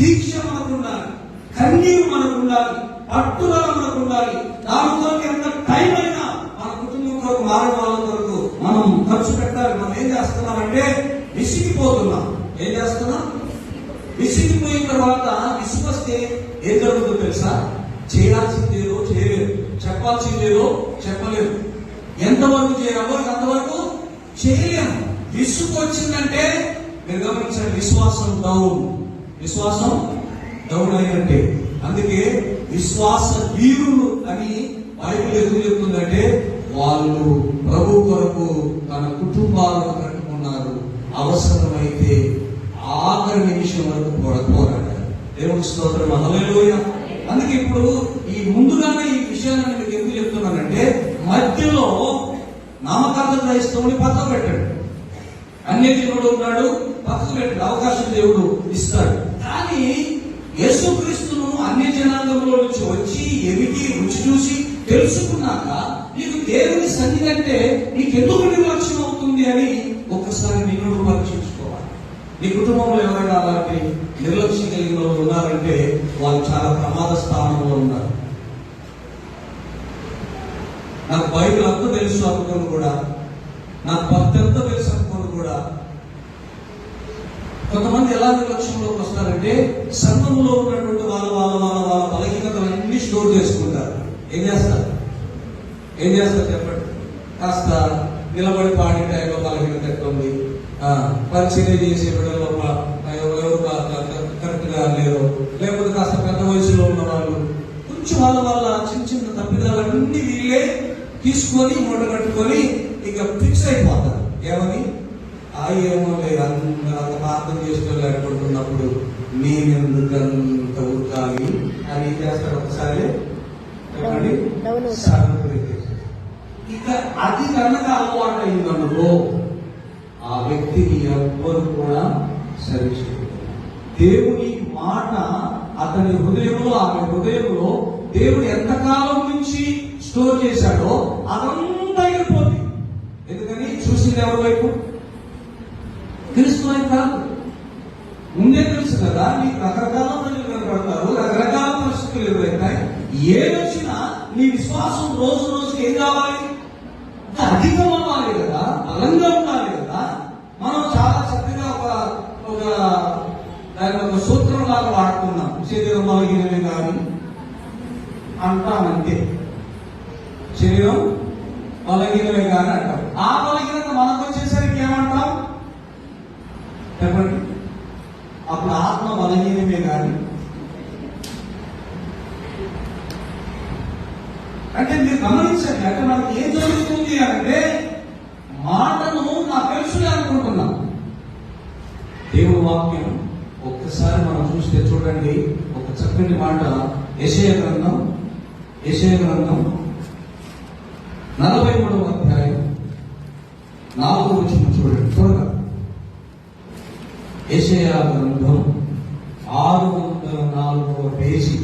దీక్ష మనకు ఉండాలి. కన్నీరు మనకు ఉండాలి. పట్టుదల మనకు ఉండాలి. దాని కొరకు ఎంత టైం అయినా మన కుటుంబం కొరకు వాళ్ళ కొరకు మనం ఖర్చు పెట్టాలి. మనం ఏం చేస్తున్నామంటే విసిగిపోతున్నాం. ఏం చేస్తున్నాం? విసిగిపోయిన తర్వాత విసిగొస్తే ఏం జరుగుతుందో తెలుసా? చేయాల్సిందేదో చేయలేదు చెప్పాల్సిందేదో చెప్పలేదు ఎంతవరకు చేయాలో ఎంతవరకు చేయలేము విసుగు వచ్చిందంటే మీరు గమనించండి విశ్వాసం డౌన్ విశ్వాసం డౌన్ అయినట్టే అందుకే విశ్వాస వీరులు అని బైబిల్ ఎందుకు చెప్తుందంటే వాళ్ళు ప్రభు కొరకు తన కుటుంబాలను కట్టుకున్నారు. అవసరమైతే ఆఖరి నిమిషం వరకు పోరాడారు దేవుడి స్తోత్రం. హల్లెలూయ. అందుకే ఇప్పుడు ఈ ముందుగానే ఈ విషయాన్ని మీకు ఎందుకు చెప్తున్నానంటే మధ్యలో నామకార్థ క్రైస్తవుని పక్కన పెట్టాడు. అన్యజనుడు ఉన్నాడు పక్కకు పెట్టిన అవకాశం దేవుడు ఇస్తాడు. కానీ యేసుక్రీస్తును అన్య జనాంగంలో నుంచి వచ్చి ఎవిటి రుచి చూసి తెలుసుకున్నాక నీకు దేవుని సన్నిధి అంటే నీకెందుకు నిర్లక్ష్యం అవుతుంది అని ఒక్కసారి నిన్ను పరీక్షించుకోవాలి నీ కుటుంబంలో ఎవరైనా అలాంటి నిర్లక్ష్యం కలిగిన వాళ్ళు ఉన్నారంటే వాళ్ళు చాలా ప్రమాద స్థానంలో ఉన్నారు. నాకు బైబిల్ అంతా తెలుసు అనుకుని కూడా నాకు భక్తి అంతా తెలుసు కూడా. కొంతమంది ఎలా నిర్లక్ష్యంలోకి వస్తారంటే సంఘంలో ఉన్నటువంటి వాళ్ళ వాళ్ళ వాళ్ళ వాళ్ళ బలహీనతలన్నీ స్టోర్ చేసుకుంటారు. ఏం చేస్తారు? ఏం చేస్తారు చెప్పండి? కాస్త నిలబడి పాడే టైంలో బలహీనత ఎక్కువ ఉంది ఆ, చేసే బిడ్డలో ఎవరు ఎవరు లేరు. లేకపోతే కాస్త పెద్ద వయసులో ఉన్న వాళ్ళు కొంచెం వాళ్ళ వాళ్ళ చిన్న చిన్న తప్పిదాలన్నీ వీళ్ళే తీసుకొని మూట కట్టుకొని ఇక ఫిక్స్ అయిపోతారు. ఏమని? ఆ ఏమో లేదు అందరూ అంత ప్రార్థన చేసుకోలేకపోతున్నప్పుడు నేనెందుకంత ఉరకాలి అని ఏం చేస్తాడు ఒకసారి చెప్పండి ఇక అది కనుక అలవాటు అయిందనుకో ఆ వ్యక్తిని ఎవ్వరు కూడా సరి దేవుని మాట అతని హృదయంలో ఆమె హృదయంలో దేవుడు ఎంతకాలం నుంచి స్టోర్ చేశాడో అదంతా వెళ్ళిపోతుంది ఎందుకని చూసింది ఎవరి వైపు విషయమై కాదు. ముందే తెలుసు కదా నీకు రకరకాల ప్రజలు కనపడతారు రకరకాల పరిస్థితులు ఎదురవుతాయి ఏదొచ్చినా నీ విశ్వాసం రోజు రోజుకి ఏం కావాలి? అధికం అవ్వాలి కదా బలంగా ఉండాలి కదా. మనం చాలా చక్కగా ఒక ఒక దాని ఒక సూత్రం లాగా వాడుతున్నాం శరీరం బలహీనమే కానీ అంటామంతే శరీరం బలహీనమే కానీ అంటాం ఆ బలహీనత మనకు వచ్చేసరికి ఏమంటాం చెప్పండి అప్పుడు ఆత్మ బలహీనమే కానీ అంటే మీరు గమనించండి అంటే మనకి ఏం జరుగుతుంది అంటే మాటను నాకు తెలుసులే అనుకుంటున్నాం. దేవుని వాక్యం ఒక్కసారి మనం చూస్తే చూడండి. ఒక చక్కటి మాట. యశయ గ్రంథం యశయ గ్రంథం నలభై మూడవ అధ్యాయం. నాలుగు వచ్చిన చూడండి. చూడగా యెషయా గ్రంథం ఆరు వందల నాలుగవ పేజీ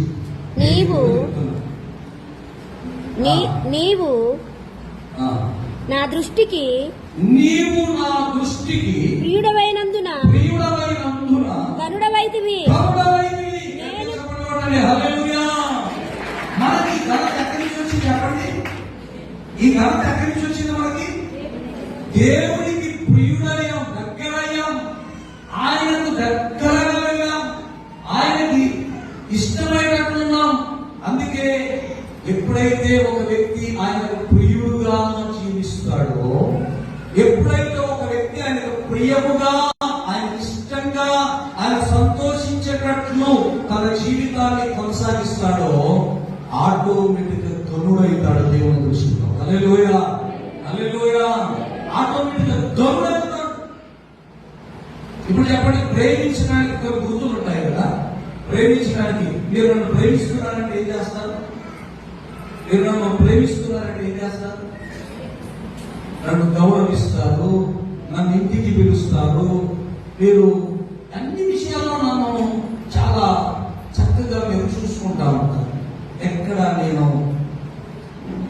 నీవు నీవు. నా దృష్టికి నీవు నా దృష్టికి ప్రియుడవైనందున చెప్పండి, హల్లెలూయా. మనకి ఈ ఘనత ఎక్కడి నుంచి వచ్చింది చెప్పండి? ఈ ఘనత ఎక్కడి నుంచి వచ్చింది మనకి? దేవునికి ఆటోమేటిక్గా ఇప్పుడు చెప్పండి ప్రేమించడానికి కొన్ని గుర్తులు ఉంటాయి కదా? ప్రేమించడానికి. మీరు నన్ను ప్రేమిస్తున్నారంటే ఏం చేస్తారు? మీరు నన్ను ప్రేమిస్తున్నారంటే ఏం చేస్తారు? నన్ను గౌరవిస్తారు నన్ను ఇంటికి పిలుస్తారు మీరు అన్ని విషయాల్లో నన్ను చాలా చక్కగా మీరు చూసుకుంటా ఉంటారు ఎక్కడ నేను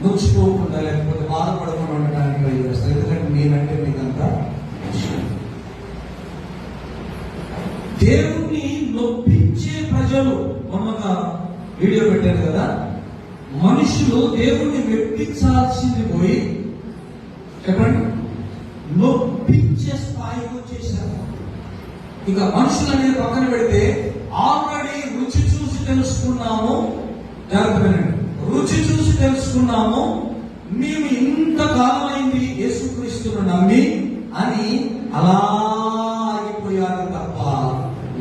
నొచ్చుకోకుండా లేకపోతే బాధపడకుండా ఉండడానికి ట్రై చేస్తాను ఎందుకంటే నేనంటే మీకంతా ఇష్టం. దేవుణ్ణి నొప్పించే వీడియో పెట్టారు కదా. మనుషులు దేవుణ్ణి మెప్పించాల్సింది పోయి చెప్పండి నొప్పించే స్థాయికి వచ్చేసారు. ఇక మనుషులు అనేది పక్కన పెడితే ఆల్రెడీ రుచి చూసి తెలుసుకున్నాము. జాగ్రత్త రుచి చూసి తెలుసుకున్నాము. మేము ఇంతకాలమైంది యేసుక్రీస్తును నమ్మి అని అలా ఆగిపోయారు తప్ప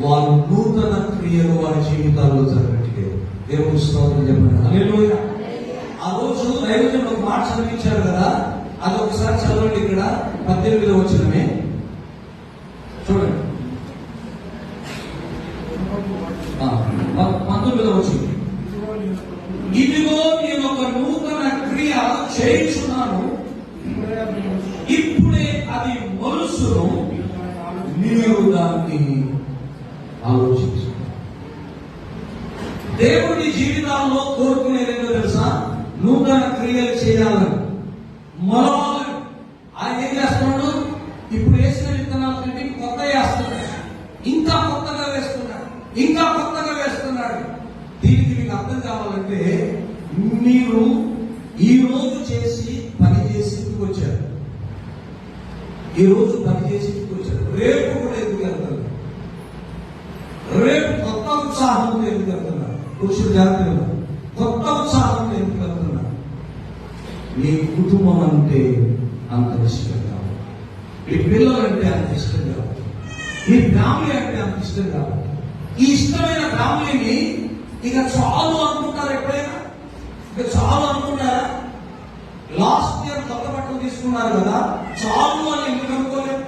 వారు నూతన క్రియలు వారి జీవితాల్లో జరగట్లేదు దేవుడు స్తోత్రం చెప్పండి. ఆ రోజు దైవజనుడు ఒక మాట చదివించారు కదా? అది ఒకసారి చదవండి ఇక్కడ. పద్దెనిమిది వచ్చినమే చూడండి. ఆ, పంతొమ్మిదో వచ్చింది ఇదిగో నేను ఒక నూతన క్రియ చేయించున్నాను. ఇప్పుడే అది మనసును మీరు దాన్ని ఆలోచించు దేవుడి జీవితాల్లో కోరుకునేది ఏంటో తెలుసా? నూతన క్రియలు చేయాలని. మొలవాలని ఆయన ఏం చేస్తున్నాడు? ఇప్పుడు వేసిన విత్తనాల కంటే కొత్త వేస్తున్నాడు. ఇంకా కొత్తగా వేస్తున్నాడు. ఇంకా కొత్తగా వేస్తున్నాడు. దీనికి మీకు అర్థం కావాలంటే మీరు ఈ రోజు చేసి పని చేసి వచ్చారు. ఈ రోజు పని చేసి వచ్చారు. రేపు కూడా ఎందుకు వెళ్తారు? రేపు కొత్త ఉత్సాహంతో ఎందుకు వెళ్తున్నారు? పురుషులు జాగ్రత్త కొత్త ఉత్సాహంతో ఎందుకు వెళ్తున్నారు మీ కుటుంబం అంటే అంత ఇష్టంగా ఉంది. మీ పిల్లలంటే అంత ఇష్టంగా ఉంది. మీ ఫ్యామిలీ ఇష్టం అంత ఈ ఇష్టమైన ఫ్యామిలీని ఇక చాలు అనుకుంటారు ఎప్పుడైనా? ఇక చాలు అనుకున్నారా లాస్ట్ ఇయర్ కొత్త బట్టలు తీసుకున్నారు కదా చాలు అని ఎందుకు అనుకోలేదు?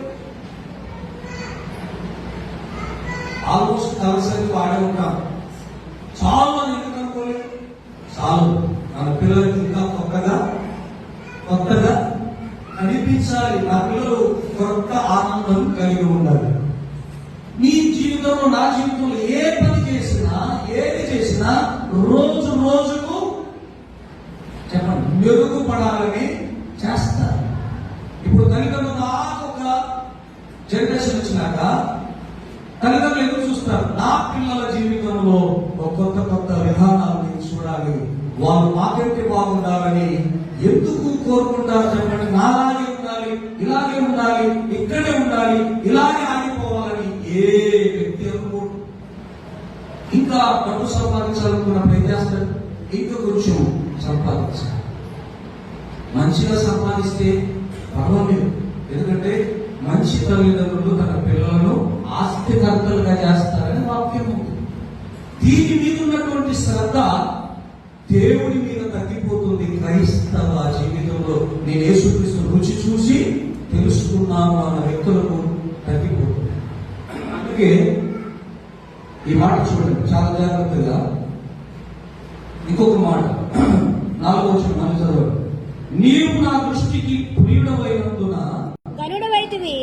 ఆల్మోస్ట్ కలిసి వాడే ఉంటాం. చాలు అని ఎందుకు అనుకోలేదు? చాలు మన పిల్లలకి ఇంకా కొత్తగా కొత్తగా కనిపించాలి. నా పిల్లలు కొత్త ఆనందం కలిగి ఉండాలి. నీ జీవితంలో నా జీవితంలో ఏ పని చేసినా ఏది చేసినా రోజు రోజుకు చెప్పండి మెరుగుపడాలని చేస్తారు. ఇప్పుడు తల్లిదండ్రులు నాకు ఒక జనరేషన్ వచ్చినాక తల్లిదండ్రులు ఎదురు చూస్తారు నా పిల్లల జీవితంలో ఒక కొత్త కొత్త విధానాలు చూడాలి. వాళ్ళు మాకంటే బాగుండాలని ఎందుకు కోరుకుంటారు చెప్పండి. నాలాగే ఉండాలి ఇలాగే ఉండాలి ఇక్కడే ఉండాలి ఇలాగే ఆగిపోవాలని ఏ ఇంకా డబ్బు సంపాదించాలనుకున్నప్పుడు ఏం చేస్తాడు ఇంకా కొంచెం సంపాదించాలి. మంచిగా సంపాదిస్తే పర్వాలేదు. ఎందుకంటే మంచి తల్లిదండ్రులు తన పిల్లలను ఆస్తికర్తలుగా చేస్తారని వాక్యం ఉంది. దీని మీద ఉన్నటువంటి శ్రద్ధ దేవుడి మీద తగ్గిపోతుంది క్రైస్తవ జీవితంలో. నేను యేసుక్రీస్తు రుచి చూసి తెలుసుకున్నాను అన్న వ్యక్తులకు తగ్గిపోతుంది. అందుకే ఈ మాట చూడండి. చాలా జాగ్రత్తగా ఇంకొక మాట. నాలుగో వచ్చిన మళ్ళీ చదవండి. నీవు నా దృష్టికి ప్రియుడమైనందున గనుడవైతివి.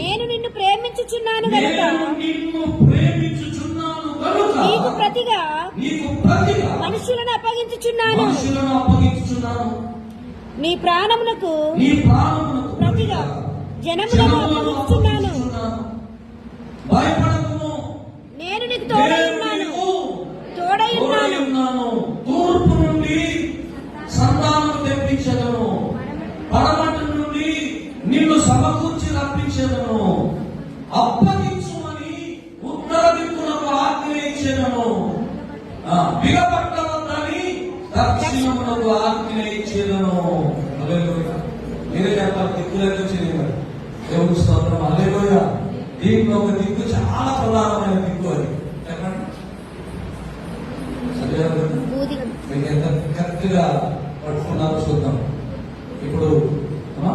నేను నిన్ను ప్రేమించుచున్నాను గనుక. నేను నిన్ను ప్రేమించుచున్నాను కనుక నీకు ప్రతిగా నీకు ప్రతిగా మనుషులను అప్పగించుచున్నాను. మనుషులను అప్పగించుచున్నాను. నీ ప్రాణమునకు నీ ప్రాణమునకు ప్రతిగా జనములను అప్పగించుచున్నాను. అప్పగించుచున్నాను. భయపడకుము నేను నీకు తోడై నేను ఉన్నాను నీకు తోడై తోడై ఉన్నాను తూర్పు నుండి సంతానం తెప్పించదను. పడమటి నుండి నిన్ను సమకూర్చి రప్పించదను. అప్పగించుమని ఉత్తర దిక్కునకు ఆజ్ఞ బిగపట్టవద్దని దక్షిణమునకు ఆజ్ఞ ఇచ్చేదను. మీరే చెప్పాలి దిక్కులకు చేయగలరు దేవుడు స్తోత్రం. అల్లేలోయ దీంట్లో ఒక దిక్కు చాలా ప్రధానమైన దిక్కు అది చెప్పండి చదివారు కదా? బూది మీకు ఎంత కరెక్ట్గా పట్టుకున్నారో చూద్దాం ఇప్పుడు అమ్మా?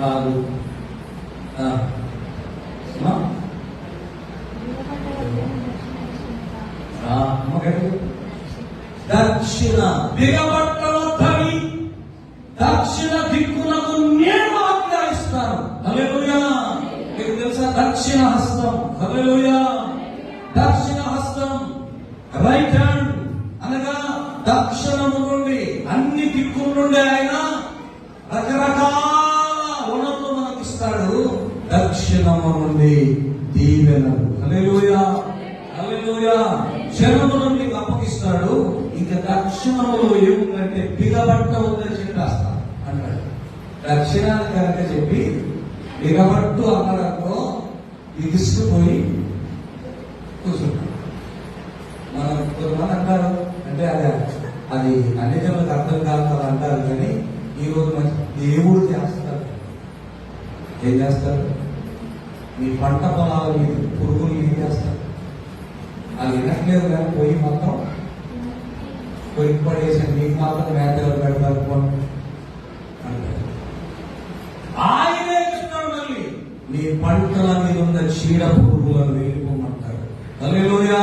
కాదు దక్షిణము నుండి అప్పగిస్తాడు ఇంకా దక్షిణంలో ఏముందంటే బిగబట్ట ఉందని చెప్పేస్తా అన్నాడు. దక్షిణాన్ని కనుక చెప్పి బిగబట్టు అమరంలో ఇగిసిపోయి కూర్చుంటాడు. మనం కొంతమంది అంటారు అంటే అది అది. అన్ని జనులకు అర్థం కాదు కదా అంటారు కానీ ఈ రోజు మంచి దేవుడు చేస్తారు ఏం చేస్తారు మీ పంట పొలాల మీద పురుగులు ఏం చేస్తారు అది వినట్లేదు కానీ పోయి మొత్తం పోయి పడేసి మీకు మాత్రం మేతలు పెడతారు. ఆయనే చెప్తాడు మళ్ళీ. మీ పంటల మీద ఉన్న చీడ పురుగులను వెళ్ళిపోమంటారు హల్లెలూయా.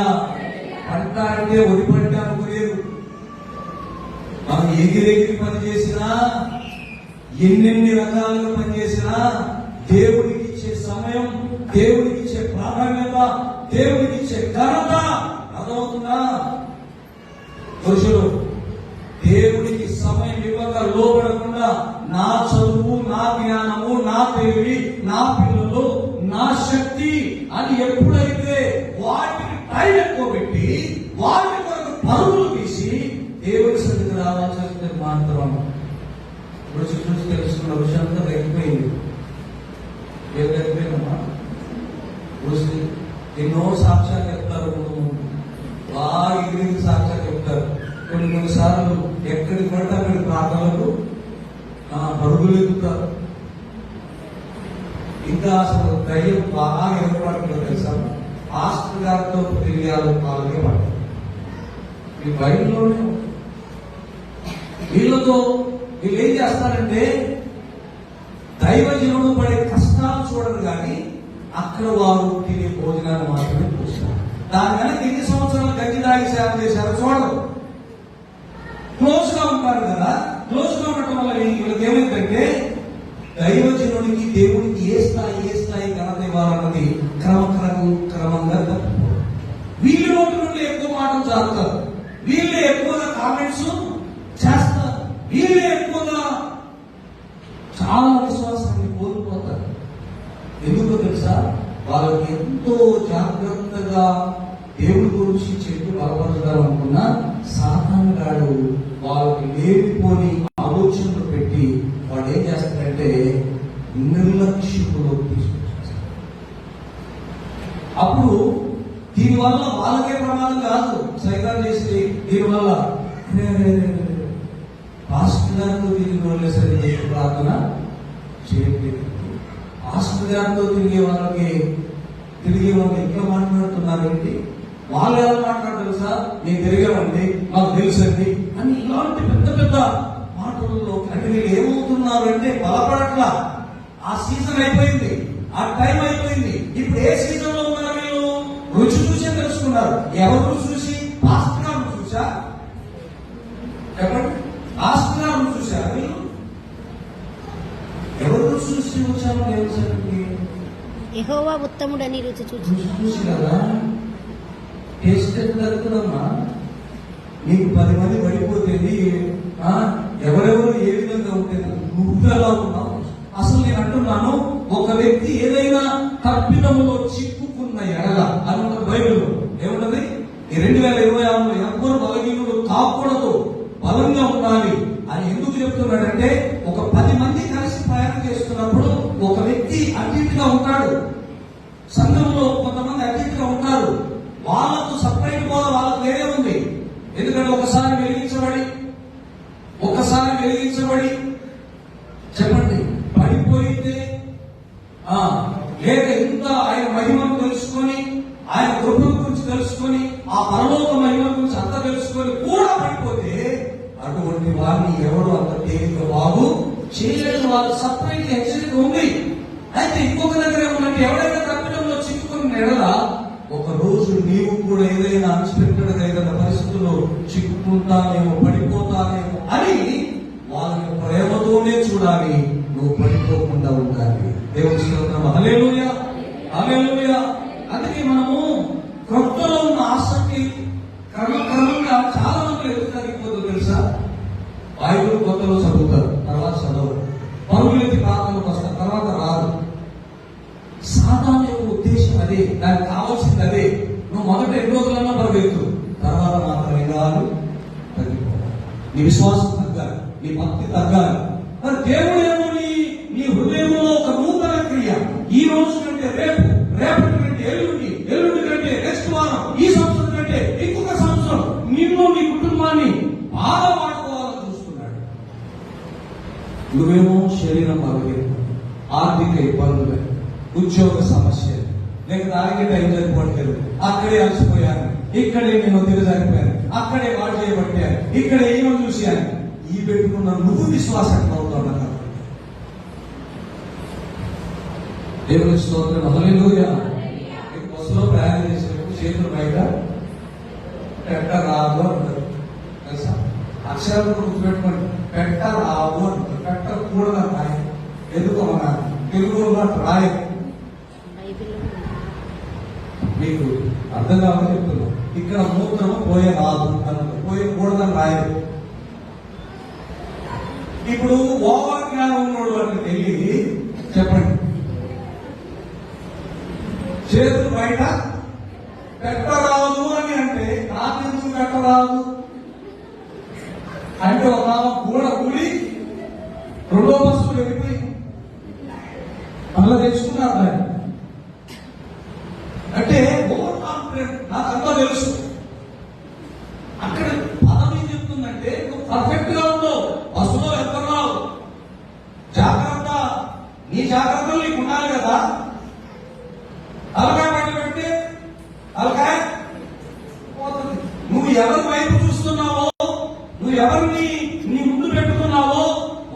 పంట అంటే ఒడి పంట అనుకోలేదు. మనం ఎగిరెగిరి పని చేసినా ఎన్నెన్ని రకాలుగా పని చేసినా దేవుడికి ఇచ్చే సమయం దేవుడికి ఇచ్చే ప్రాధాన్యత దేవుడికి ఇచ్చే ఘనత అర్థమవుతుందా పురుషులు దేవుడికి సమయం ఇవ్వక లోపడకుండా నా చదువు నా జ్ఞానము నా తెలివి నా పిల్లలు నా శక్తి అని ఎప్పుడైతే వాటిని టైం ఎక్కువ పెట్టి వాటి కొరకు పరుగులు తీసి దేవుడి సన్నిధికి రావాల్సి మాత్రం రుచి చూసి తెలుసుకున్న విషయం అంతా తగ్గిపోయింది ఏం తగ్గిపోయిందమ్మా రుచి ఎన్నో సాక్ష్యాలు చెప్తారు ముందు ముందు. బాగా ఎగిరికి సాక్ష్యాలు చెప్తారు. కొన్ని కొన్నిసార్లు ఎక్కడికి పడితే అక్కడి ప్రాంతాలకు ఆ, పరుగులు ఎక్కుతారు. ఇంకా అసలు దయ్యం బాగా ఏర్పడుతుందో తెలుసా? పాస్టర్ గారితో తెలియాలి వాళ్ళకే పడతారు ఈ బయటలోనే వీళ్ళతో వీళ్ళు ఏం చేస్తారంటే దైవజనుడు పడే కష్టాలు చూడరు కానీ అక్కడ వారు తినే భోజనాన్ని మాత్రమే దాని వెనక ఎన్ని సంవత్సరాలు గట్టి దాగి సేవ చేశారో చూడరు. క్లోజ్గా ఉంటారు కదా క్లోజ్గా ఉండటం వల్ల వీళ్ళకి ఏమైందంటే దైవజనుడికి దేవుడికి ఏ స్థాయి ఏ స్థాయి ఘనత ఇవ్వాలన్నది క్రమక్రమం క్రమంగా తప్పిపోవడం. వీళ్ళ నోటి నుండి ఎక్కువ మాటలు జారుతారు. వీళ్ళు ఎక్కువగా కామెంట్స్ చేస్తారు వీళ్ళే ఎక్కువగా చాలా విశ్వాసాన్ని కోల్పోతారు ఎందుకో తెలుసా వాళ్ళకి ఎంతో జాగ్రత్తగా దేవుడి గురించి చెప్పి బలపరచాలనుకున్న సాధారణ గాడు వాళ్ళకి లేనిపోని ఆలోచనలు పెట్టి వాడు ఏం చేస్తాడంటే నిర్లక్ష్యపులో తీసుకొచ్చేస్తాడు. అప్పుడు దీనివల్ల వాళ్ళకే ప్రమాదం కాదు. సైతాన్ చేసి దీనివల్ల "అరే, పాస్టర్ గారితో తిరిగి వెళ్ళేసరి ప్రార్థన చేయట్లేదు పాస్టర్ గారితో తిరిగే వాళ్ళకి తిరిగే వాళ్ళు ఎట్లా మాట్లాడుతున్నారేంటి వాళ్ళు ఎలా మాట్లాడతారు సార్ నేను తిరిగామండి మాకు తెలుసండి. అని ఇలాంటి పెద్ద పెద్ద మాటలలో అంటే వీళ్ళు ఏమవుతున్నారు అంటే బలపడట్లా. ఆ సీజన్ అయిపోయింది. ఆ టైం అయిపోయింది. ఇప్పుడు ఏ సీజన్లో ఉన్నారు వీళ్ళు? రుచి చూసే తెలుసుకున్నారు. ఎవరు చూసి? గారు చూసా? చెప్పండి. గారు చూసారా వీళ్ళు? ఎవరు చూసి వచ్చారో తెలుసండి యెహోవా ఉత్తముడని రుచి రుచి చూసి కదా? టేస్ట్ జరుగుతుందమ్మా నీకు పది మంది పడిపోతుంది ఎవరెవరు ఏ విధంగా ఉంటుంది నువ్వు ఎలా ఉన్నావు. అసలు నేను అంటున్నాను ఒక వ్యక్తి ఏదైనా తప్పిదములో చిక్కుకున్న ఎడల అని ఉన్నది బైబిల్లో ఏమున్నది ఈ రెండు వేల ఇరవై ఆరులో ఎవ్వరు బలహీనుడు కాకూడదు బలంగా ఉండాలి అని ఎందుకు చెప్తున్నాడంటే ఒక పది మంది కలిసి ప్రయాణం చేస్తున్నప్పుడు ఒక వ్యక్తి అన్నింటిగా ఉంటాడు సంఘంలో కొంతమంది అతిథిగా ఉంటారు వాళ్ళకు సపరేట్ బోధ వాళ్ళకు వేరే ఉంది ఎందుకంటే ఒకసారి వెలిగించబడి ఒకసారి వెలిగించబడి చెప్పండి పడిపోయితే ఆ, లేక ఇంత ఆయన మహిమను తెలుసుకొని ఆయన కృపల గురించి తెలుసుకొని ఆ పరలోక మహిమ గురించి అంత తెలుసుకొని కూడా పడిపోతే అటువంటి వారిని ఎవరు అంత తేలిక బాగు చేయలేదు వాళ్ళు సపరేట్ హెచ్చరిక ఉంది అయితే ఇంకొక దగ్గర ఏమన్నట్టు ఎవడైనా తప్పిదంలో చిక్కుకుని ఎడల ఒక రోజు నీవు కూడా ఏదైనా అన్స్పెక్టెడ్గా ఏదైనా పరిస్థితుల్లో చిక్కుకుంటానేమో పడిపోతానేమో అని వాళ్ళని ప్రేమతోనే చూడాలి. నువ్వు పడిపోకుండా ఉండాలి. దేవుని స్తోత్రం. హల్లెలూయా. హల్లెలూయా. అందుకే మనము క్రొత్తలో ఉన్న ఆసక్తి క్రమక్రమంగా చాలా మంది ఎందుకు తెలుసా? బైబిల్ కొత్తలో చదువుతారు. తర్వాత దానికి కావాల్సింది అదే. నువ్వు మొదట ఎన్ని రోజులన్నా పరిగెత్తు తర్వాత మాత్రం ఏం తగ్గిపోవాలి. నీ విశ్వాసం తగ్గాలి. నీ భక్తి తగ్గాలి. మరి దేవుడు అక్కడే అలసిపోయారు. ఇక్కడే నేను దిగజారిపోయాను అక్కడే వాడు చేయబట్టారు. ఇక్కడే ఏమో చూశాను ఈ పెట్టుకున్న నువ్వు విశ్వాసం అవుతావు కదా దేవుని స్తోత్రం. హల్లెలూయా. మీకు బస్సులో ప్రయాణం చేసినప్పుడు చేతులు బయట పెట్ట రాదు అంటారు తెలుసా? అక్షరాలు గుర్తుపెట్టుకోండి. పెట్ట రాదు అంటారు పెట్టకూడదు రాయ ఎందుకు మన తెలుగులో రాయదు బైబిల్లో మీకు అర్థం కావాలని చెప్తున్నాం ఇక్కడ మూత్రం పోయే రాదు అన్నది పోయే రాయదు. ఇప్పుడు ఓవర్ జ్ఞానం ఉన్నోడు అని వెళ్ళి చెప్పండి. చేతులు బయట పెట్టరాదు అని అంటే నాకెందుకు పెట్టరాదు? అంటే ఒక ఆమె కూడ కూడి రెండో బస్సు వెళ్ళిపోయి అందులో తెచ్చుకున్నారు దాన్ని అంటే ఓవర్ కాన్ఫిడెంట్ నాకు అంతా తెలుసు అక్కడ పదం ఏం చెప్తుందంటే నువ్వు పర్ఫెక్ట్గా ఉండవు బస్సులో వెళ్తున్నావు జాగ్రత్త నీ జాగ్రత్తలు నీకు ఉండాలి కదా అలకాయ బయట పెడితే అలకాయ పోతుంది నువ్వు ఎవరి వైపు చూస్తున్నావో నువ్వు ఎవరిని నీ ముందు పెట్టుకున్నావో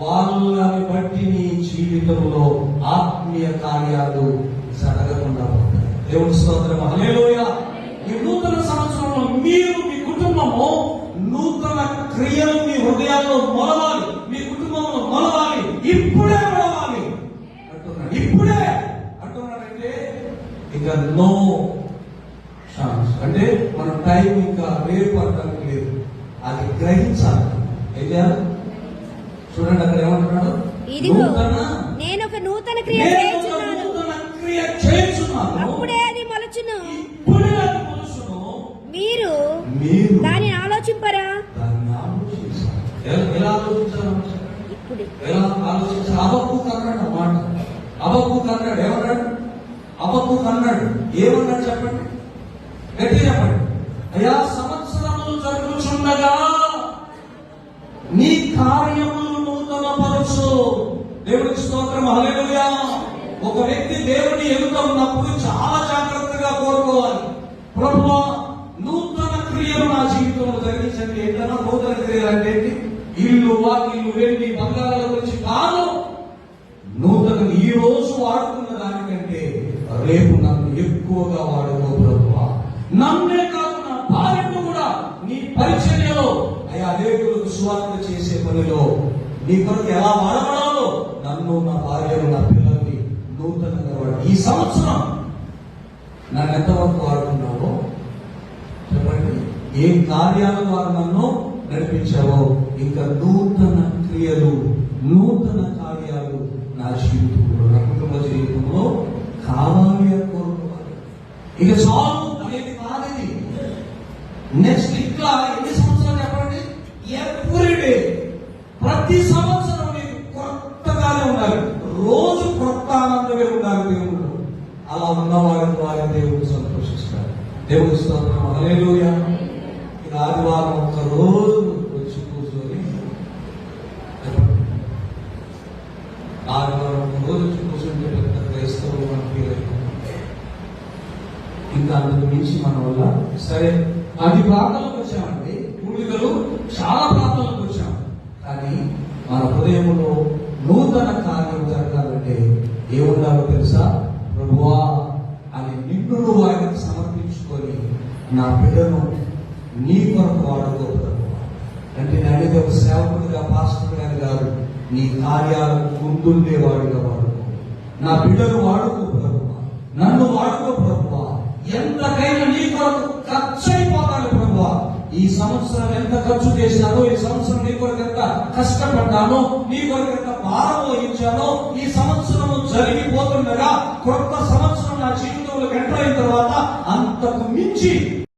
వాళ్ళని బట్టి నీ జీవితంలో ఆత్మీయ కార్యాలు జరగకుండా ఉంటాయి. దేవుని స్తోత్రం. హల్లెలూయా. ఈ నూతన సంవత్సరంలో మీరు మీ కుటుంబము నూతన క్రియలు మీ హృదయాల్లో మొలవాలి. మీ కుటుంబంలో మొలవాలి. ఇప్పుడే మొలవాలి. అంటున్నాడు. ఇప్పుడే. అంటున్నాడంటే ఇక నో ఛాన్స్. అంటే మన టైం ఇంకా రేపు అంటానికి లేదు. అది గ్రహించాలి. ఏం చేయాలి? చూడండి అక్కడ ఏమంటున్నాడు? నూతన ఒక నూతన క్రియ చేయుచున్నాను. అప్పుడే అది మొలచును. మీరు దానిని ఆలోచింపరా? ఇప్పుడే. ఏమన్నాడు అబక్కు కన్నాడు ఏమన్నాడు చెప్పండి? ఉన్నప్పుడు చాలా జాగ్రత్తగా కోరుకోవాలి. ప్రభు నూతన క్రియలు నా జీవితంలో జరిగించండి. ఏంటన్నా నూతన క్రియలు అంటే ఇల్లు వాకిల్లు వెండి బంగారాల గురించి కాదు. నూతన ఈ రోజు వాడుకున్న దానికంటే రేపు నన్ను ఎక్కువగా వాడుకో ప్రభు నన్నే కాదు నా భార్యను కూడా నీ పరిచర్యలో అయ్యా అనేకులకు సువార్త చేసే పనిలో. నీ కొరకు ఎలా వాడబడాలో నన్ను నా భార్యను నా ఈ సంవత్సరం నన్ను ఎంతవరకు వాడుకున్నావో చెప్పండి. ఏ కార్యాల ద్వారా నన్ను నడిపించావో ఇంకా నూతన క్రియలు నూతన కార్యాలు నా జీవితంలో నా కుటుంబ జీవితంలో కావాలి అని కోరుకోవాలి ఇక చాలు అనేది కాదు నెక్స్ట్ ఇట్లా అలా ఉన్న వారిని వారి దేవుడు సంతోషిస్తారు. దేవుడు స్తోత్రం. హల్లెలూయా. ఇది ఆదివారం ఒక్క రోజు వచ్చి కూర్చొని ఆదివారం ఒక రోజు వచ్చి కూర్చుంటే పెద్ద క్రైస్తవులు మనకి ఇంకా అందుకు మించి మన వల్ల సరే పది ప్రాంతాలకు వచ్చామండి. పూర్వీకులు చాలా ప్రాంతాలకు వచ్చాం. కానీ మన హృదయంలో నూతన కార్యం జరగాలంటే ఏముండాలో తెలుసా? ప్రభువా అని నిన్ను నువ్వు ఆయనకు సమర్పించుకొని నా బిడ్డను నీ కొరకు వాడుకో అంటే నేను ఒక సేవకుడిగా పాస్టర్ కాదు నీ కార్యాలకు ముందుండేవాడిగా వాడుకో. నా బిడ్డను వాడుకో ప్రభువా. నన్ను వాడుకో ప్రభువా. ఎంతకైనా నీ కొరకు ఖర్చు అయిపోతాను ప్రభువా. ఈ సంవత్సరం ఎంత ఖర్చు చేశానో ఈ సంవత్సరం నీ కొరకు ఎంత కష్టపడ్డానో నీ కొరకు ఎంత భారం వహించానో ఈ సంవత్సరం జరిగిపోతుండగా కొత్త సంవత్సరం నా జీవితంలో ఎంటర్ అయిన తర్వాత అంతకు మించి